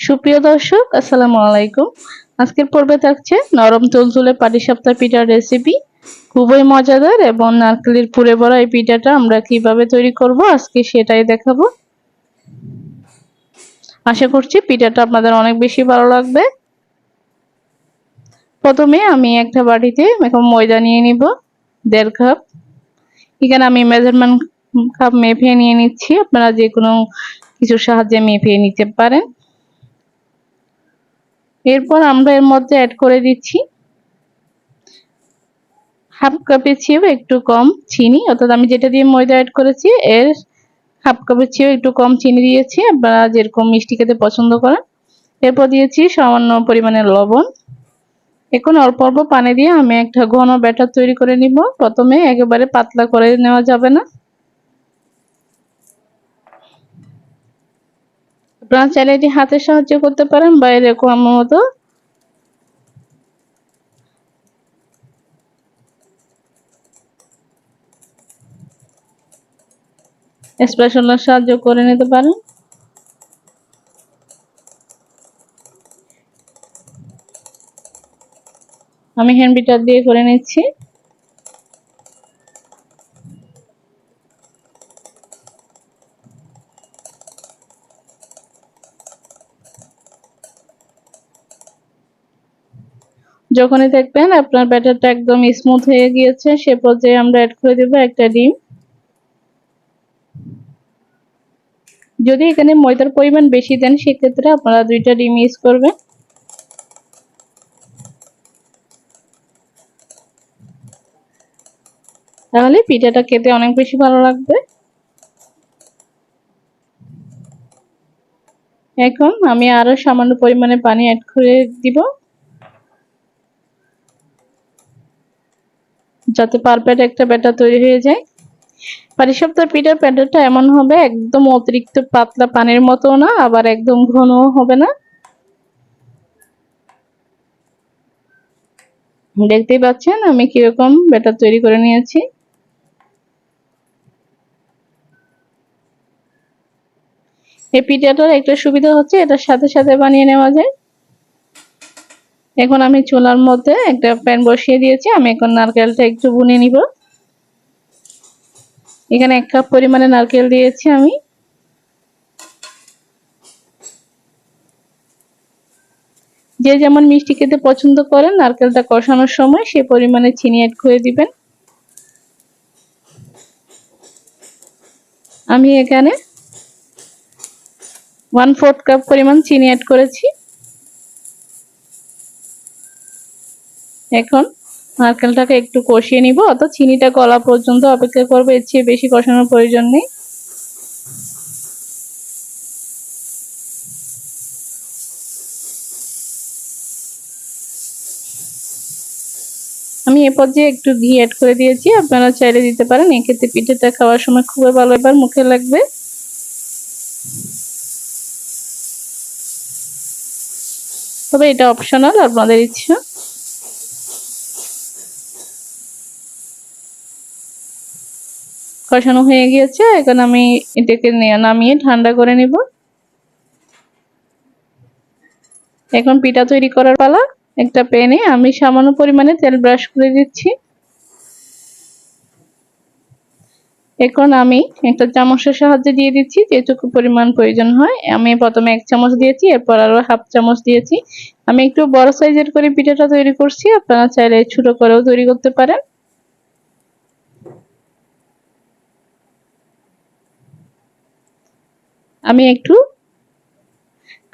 সুপ্রিয় দর্শক, আসসালামু আলাইকুম। আজকের পর্বে থাকছে নরম তুলতুলে পাটিসাপটা পিঠার রেসিপি খুবই মজাদার এবং নারকেলের পুরে ভরা এই পিঠাটা আমরা কীভাবে তৈরি করব আজকে সেটাই দেখাবো। আশা করছি পিঠাটা আপনাদের অনেক বেশি ভালো লাগবে। প্রথমে আমি একটা বাটিতে এখন ময়দা নিয়ে নিব, দেড় কাপ। এখানে আমি মেজারমেন্ট কাপ মেপে নিয়ে নিচ্ছি, আপনারা যে কোনো কিছুর সাহায্যে মেপে নিতে পারেন। এরপর আমরা এর মধ্যে অ্যাড করে দিচ্ছি হাফ কাপের চেয়েও একটু কম চিনি, অর্থাৎ আমি যেটা দিয়ে ময়দা অ্যাড করেছি, এর হাফ কাপের চেয়েও একটু কম চিনি দিয়েছি, আপনারা যেরকম মিষ্টি খেতে পছন্দ করেন। এরপর দিয়েছি সামান্য পরিমাণে লবণ। এখন অল্প অল্প পানি দিয়ে আমি একটা ঘন ব্যাটার তৈরি করে নিব। প্রথমে একেবারে পাতলা করে নেওয়া যাবে না। আপনারা চাইলে এটি হাতের সাহায্যে করতে পারেন বা এরকম মতো। স্পেশালার সাহায্য করে নিতে পারেন। আমি হ্যান্ড বিটার দিয়ে করে নিচ্ছি। যখনই দেখবেন আপনার ব্যাটারটা একদম স্মুথ হয়ে গিয়েছে, সে পর্যায়ে আমরা অ্যাড করে দেবো একটা ডিম। যদি এখানে ময়দার পরিমাণ বেশি দেন, সেক্ষেত্রে আপনারা দুইটা ডিম ইউজ করবেন। তাহলে পিঠাটা খেতে অনেক বেশি ভালো লাগবে। এখন আমি আরও সামান্য পরিমাণে পানি অ্যাড করে দিব। যাতে পারফেক্ট একটা ব্যাটার তৈরি হয়ে যায়। পাটিসাপটার পিঠার ব্যাটারটা এমন হবে, একদম অতিরিক্ত পাতলা পানির মতো না, আবার একদম ঘন হবে না। দেখতেই পাচ্ছেন আমি কীরকম ব্যাটার তৈরি করে নিয়েছি। এই পিঠাটার একটা সুবিধা হচ্ছে, এটার সাথে সাথে বানিয়ে নেওয়া যায়। এখন আমি চুলার মধ্যে একটা প্যান বসিয়ে দিয়েছি। আমি এখন নারকেলটা একটু বুনে নিব। এখানে এক কাপ পরিমাণে নারকেল দিয়েছি আমি। যে যেমন মিষ্টি খেতে পছন্দ করেন, নারকেলটা কষানোর সময় সে পরিমাণে চিনি অ্যাড করে দিবেন। আমি এখানে ওয়ান ফোর্থ কাপ পরিমাণ চিনি অ্যাড করেছি। এখন নারকেলটাকে একটু কষিয়ে নিব। অত চিনিটা গলা পর্যন্ত অপেক্ষা করব, এর চেয়ে বেশি কষানোর প্রয়োজন নেই। আমি এ পর্যায়ে একটু ঘি অ্যাড করে দিয়েছি, আপনারা চাইলে দিতে পারেন। এক্ষেত্রে পিঠেটা খাওয়ার সময় খুবই ভালো এবার মুখে লাগবে। তবে এটা অপশনাল আপনাদের ইচ্ছা। কষানো হয়ে গিয়েছে, এখন আমি এটাকে নামিয়ে ঠান্ডা করে নিব। এখন পিঠা তৈরি করার পালা, একটা প্যানে আমি সামান্য পরিমাণে তেল ব্রাশ করে দিচ্ছি। এখন আমি একটা চামচের সাহায্যে দিয়ে দিচ্ছি, যেটুকু পরিমাণ প্রয়োজন হয়। আমি প্রথমে এক চামচ দিয়েছি, এরপর আরও হাফ চামচ দিয়েছি। আমি একটু বড় সাইজের করে পিঠাটা তৈরি করছি, আপনারা চাইলে ছোট করেও তৈরি করতে পারেন। আমি একটু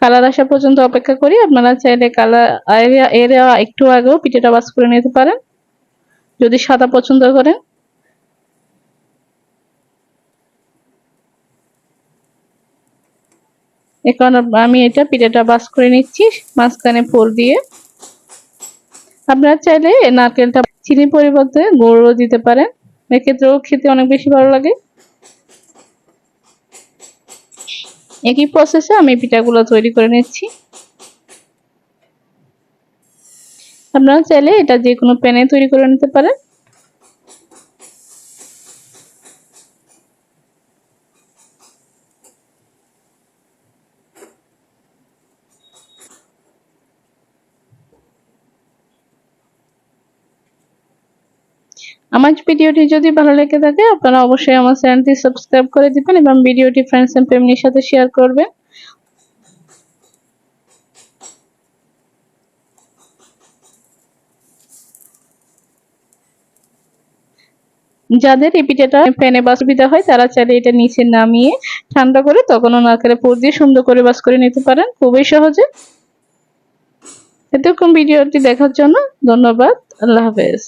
কালার আসা পর্যন্ত অপেক্ষা করি। আপনারা চাইলে কালারের একটু আগেও পিঠেটা বাস করে নিতে পারেন। যদি সাদা পছন্দ করেন। এখন আমি এটা পিঠেটা বাস করে নিচ্ছি, মাঝখানে ফুল দিয়ে। আপনারা চাইলে নারকেলটা চিনির পরিবর্তে গুঁড়ো দিতে পারেন। এক্ষেত্রেও খেতে অনেক বেশি ভালো লাগে। একই প্রসেসে আমি পিঠাগুলো তৈরি করে নিচ্ছি। আপনারা চাইলে এটা যে কোনো প্যানে তৈরি করে নিতে পারেন। আমার ভিডিওটি যদি ভালো লেগে থাকে, আপনারা অবশ্যই আমার চ্যানেলটি সাবস্ক্রাইব করে দিবেন এবং ভিডিওটি ফ্রেন্ডস এন্ড ফ্যামিলির সাথে শেয়ার করবেন। যাদের এই পিঠাটা ফ্যানে বাস সুবিধা হয়, তারা চাইলে এটা নিচে নামিয়ে ঠান্ডা করে তখন নারকেলের পুর দিয়ে সুন্দর করে বাস করে নিতে পারেন। খুবই সহজে। এতক্ষণ ভিডিওটি দেখার জন্য ধন্যবাদ। আল্লাহ হাফেজ।